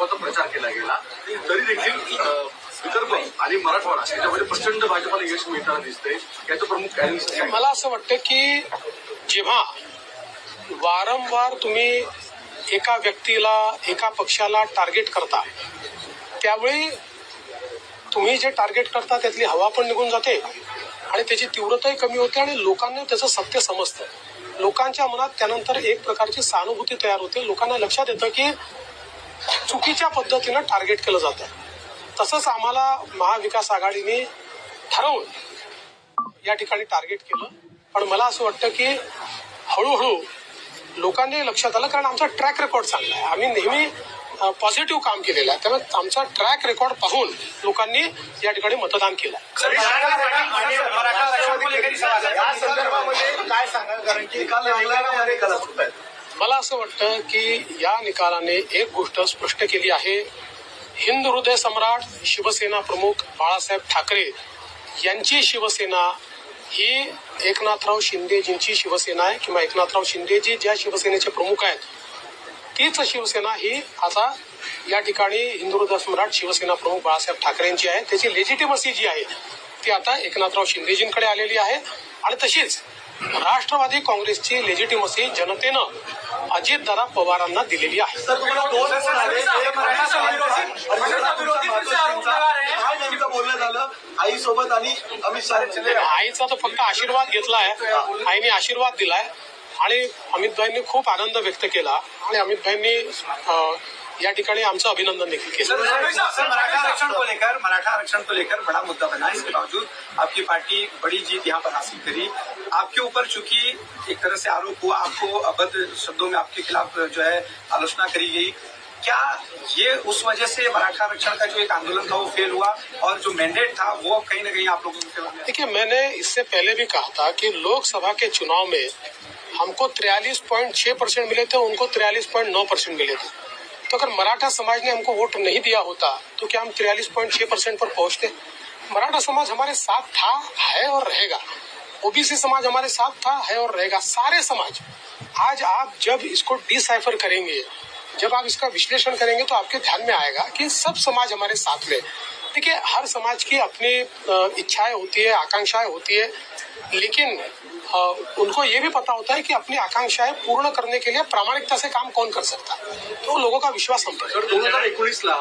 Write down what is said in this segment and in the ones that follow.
भाजपाचा प्रचार केला गेला तरी देखील विदर्भ आणि मराठवाडा याच्यामध्ये प्रचंड भाजपाला यश मिळताना दिसतंय. याचं प्रमुख कारण मला असं वाटतं की जेव्हा वारंवार तुम्ही एका व्यक्तीला एका पक्षाला टार्गेट करता त्यावेळी तुम्ही जे टार्गेट करता त्यातली हवा पण निघून जाते आणि त्याची तीव्रताही कमी होते आणि लोकांना त्याचं सत्य समजतं. लोकांच्या मनात त्यानंतर एक प्रकारची सहानुभूती तयार होते. लोकांना लक्षात येतं की चुकीच्या पद्धतीनं टार्गेट केलं जातं तसंच आम्हाला महाविकास आघाडीने ठरवून या ठिकाणी टार्गेट केलं. पण मला असं वाटतं की हळूहळू लोकांनी लक्षात आलं कारण आमचा ट्रॅक रेकॉर्ड चांगला आहे. आम्ही नेहमी पॉझिटिव्ह काम केलेलं आहे. त्यामुळे आमचा ट्रॅक रेकॉर्ड पाहून लोकांनी या ठिकाणी मतदान केलं काय सांगाल? कारण की मला असं वाटतं की या निकालाने एक गोष्ट स्पष्ट केली आहे. हिंद हृदय सम्राट शिवसेना प्रमुख बाळासाहेब ठाकरे यांची शिवसेना ही एकनाथराव शिंदेजींची शिवसेना आहे किंवा एकनाथराव शिंदेजी ज्या शिवसेनेचे प्रमुख आहेत तीच शिवसेना ही आता या ठिकाणी हिंदू हृदय सम्राट शिवसेना प्रमुख बाळासाहेब ठाकरेंची आहे. त्याची लेजिटिमसी जी आहे ती आता एकनाथराव शिंदेजींकडे आलेली आहे. आणि तशीच राष्ट्रवादी काँग्रेसची लेजिटिमसी जनतेनं अजितदादा पवारांना दिलेली आहे आई सोबत आणि अमित शहा आईचा तर फक्त आशीर्वाद घेतलाय आईने आशीर्वाद दिलाय आणि अमितभाईंनी खूप आनंद व्यक्त केला आणि अमितभाईंनी अं, या ठिकाणी आमचं अभिनंदन देखील केलं. मराठा आरक्षण को लेकर मराठा आरक्षण को लेकर बड़ा मुद्दा बना इसके बावजूद। आपकी पार्टी बड़ी जीत यहाँ पर हासिल करी। आपके ऊपर चूँकि एक तरह से आरोप हुआ आपको अभद्र शब्दों में आपके खिलाफ जो है आलोचना करी गई। क्या ये उस वजह से मराठा आरक्षण का जो एक आंदोलन था वो फेल हुआ और जो मैंडेट था वो कहीं ना कहीं आप लोगों के देखिए मैंने इससे पहले भी कहा था कि लोकसभा के चुनाव में हमको तिरयालीस पॉइंट छह परसेंट मिले थे, उनको तिरयालीस पॉइंट नौ परसेंट मिले थे। तो अगर मराठा समाज ने हमको वोट नहीं दिया होता तो क्या हम तिरयालीस पॉइंट छह परसेंट पर पहुँचते? मराठा समाज हमारे साथ था, है और रहेगा। ओबीसी समाज हमारे साथ था, है और रहेगा। सारे समाज, आज आप जब इसको डिसाइफर करेंगे, जब आप इसका विश्लेषण करेंगे तो आपके ध्यान में आएगा कि सब समाज हमारे साथ में देखिए हर समाज की अपनी इच्छाएं होती है आकांक्षाएं होती है लेकिन उनको ये भी पता होता है कि अपनी आकांक्षाएं पूर्ण करने के लिए प्रामाणिकता से काम कौन कर सकता है। तो लोगों का विश्वास हम तर दोन हजार एकोणीसला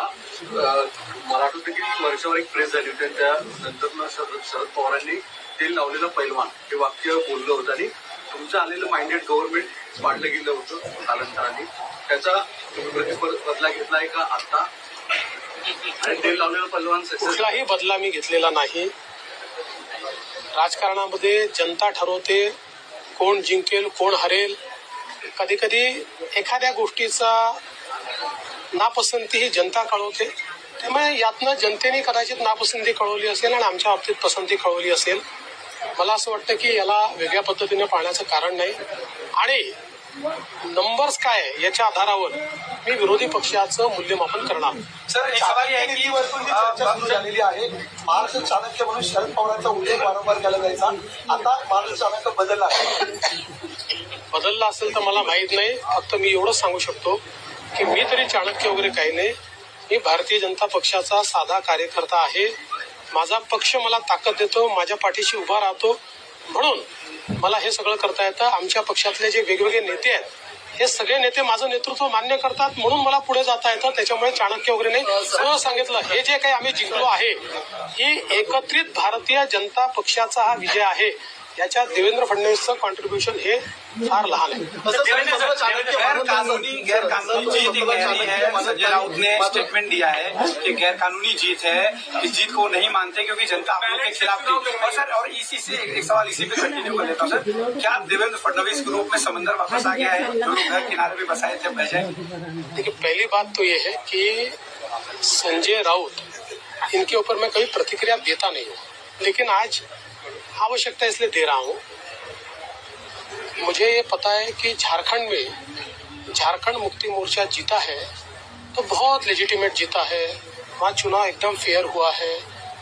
मराठा देखील वर्षावर एक प्रेस झाली होती त्या त्यानंतर शरद पवारांनी तेल लावलेलं पैलवान हे वाक्य बोललं होतं आणि तुमचं आलेलं माइंडेड गव्हर्नमेंट पाडलं गेलं होतं कालांतराने त्याचा तुम्ही प्रतिफल बदला घेतलाय का आता आणि तेल लावलेलं पैलवान सक्सेस कुठलाही बदला मी घेतलेला नाही. राजकारणामध्ये जनता ठरवते कोण जिंकेल कोण हरेल. कधी कधी एखाद्या गोष्टीचा नापसंती ही जनता कळवते. त्यामुळे यातनं जनतेने कदाचित नापसंती कळवली असेल आणि आमच्या बाबतीत पसंती कळवली असेल. मला असं वाटतं की याला वेगळ्या पद्धतीने पाहण्याचं कारण नाही. आणि नंबर्स काय आहे? याच्या आधारावर मी विरोधी पक्षाचं मूल्यमापन करणार. सर एक सवाल ये है कि चर्चा सुरू झालेली आहे महाराष्ट्र चाणक्य म्हणून शरद पवारांचा उल्लेख वारंवार केला जायचा. आता महाराष्ट्र चाणक्य बदलला आहे. बदलला असेल तर मला माहीत नाही. फक्त मी एवढंच सांगू शकतो की मी तरी चाणक्य वगैरे काही नाही. मी भारतीय जनता पक्षाचा साधा कार्यकर्ता आहे. माझा पक्ष मला ताकद देतो माझ्या पाठीशी उभा राहतो. म्हणून मला हे सगळं करता येतं. आमच्या पक्षातले जे वेगवेगळे नेते आहेत हे सगळे नेते माझं नेतृत्व मान्य करतात म्हणून मला पुढे जाता येतं. त्याच्यामुळे चाणक्य वगैरे नाही. सरळ सांगितलं. हे जे काही आम्ही जिंकलो आहे ही एकत्रित भारतीय जनता पक्षाचा हा विजय आहे. याच्यात देवेंद्र फडणवीसचं कॉन्ट्रीब्युशन हे फार लहान है संजय राउत ने स्टेटमेंट दिया है कि गैर कानूनी जीत है इस जीत को नहीं मानते क्योंकि जनता आप लोग के खिलाफ थी और सर और इसी से एक एक सवाल इसी पे कंटिन्यू कर लेता हूँ सर। क्या देवेंद्र फडणवीस के रूप में समंदर वापस आ गया है? जो लोग घर किनारे पे बसाए थे बह जाए। देखिए पहली बात तो ये है कि संजय राउत इनके ऊपर मैं कभी प्रतिक्रिया देता नहीं हूँ। लेकिन आज आवश्यकता इसलिए दे रहा हूँ। मुझे ये पता है कि झारखंड में झारखंड मुक्ति मोर्चा जीता है तो बहुत लेजिटिमेट जीता है। वहाँ चुनाव एकदम फेयर हुआ है।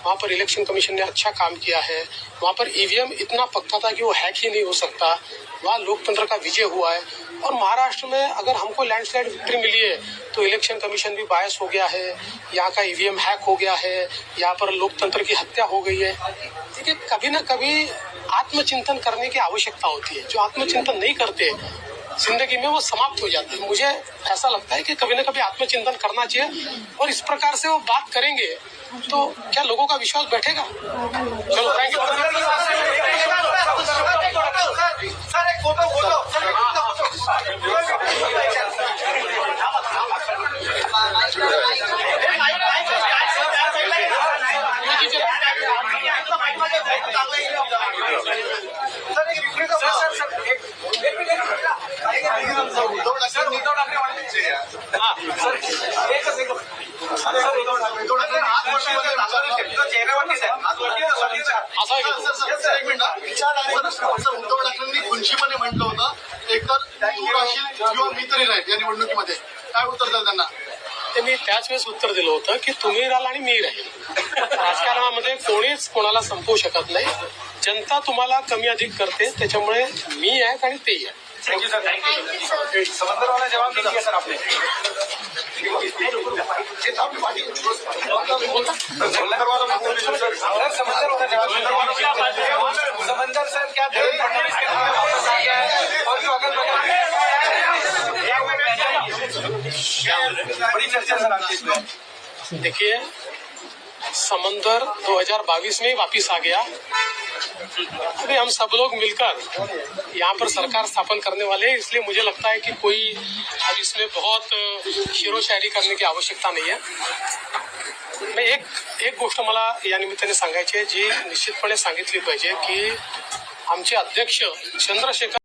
वहाँ पर इलेक्शन कमीशन ने अच्छा काम किया है। वहाँ पर ईवीएम इतना पक्का था कि वो हैक ही नहीं हो सकता। वहाँ लोकतंत्र का विजय हुआ है। और महाराष्ट्र में अगर हमको लैंडस्लाइड विक्ट्री मिली है तो इलेक्शन कमीशन भी बायस हो गया है। यहाँ का ईवीएम हैक हो गया है। यहाँ पर लोकतंत्र की हत्या हो गई है। देखिए, कभी ना कभी आत्मचिंतन करने की आवश्यकता होती है। जो आत्मचिंतन नहीं करते ज़िंदगी में वो समाप्त हो जाते हैं। मुझे ऐसा लगता है कि कभी ना कभी आत्मचिंतन करना चाहिए और इस प्रकार से वो बात करेंगे तो क्या लोगों का विश्वास बैठेगा? चलो थैंक यू असं आहे उद्धव ठाकरेंनी खुनशीपणे म्हटलं होतं एकतर तू राहशील किंवा मी तरी राहील या निवडणुकीमध्ये. काय उत्तर द्याल त्यांना? ते मी त्याच वेळेस उत्तर दिलं होतं की तुम्ही राहाल आणि मी राहील. राजकारणामध्ये कोणीच कोणाला संपवू शकत नाही. जनता तुम्हाला कमी अधिक करते त्याच्यामुळे मी आहे आणि ते आहे thank you sir thank you समंदर वाला जवाब दे दिया सर आपने समंदर सर क्या और जो अगल बगल बड़ी चर्चा सर आपकी इसमें देखिए समंदर 2022 में वापस आ गया। अभी हम सब लोग मिलकर यहाँ पर सरकार स्थापन करने वाले हैं इसलिए मुझे लगता है कि कोई अब इसमें बहुत शेरो शायरी करने की आवश्यकता नहीं है। मैं एक एक गोष्ट मला या निमित्ताने सांगायची आहे जी निश्चितपणे सांगितली पाहिजे की आमचे अध्यक्ष चंद्रशेखर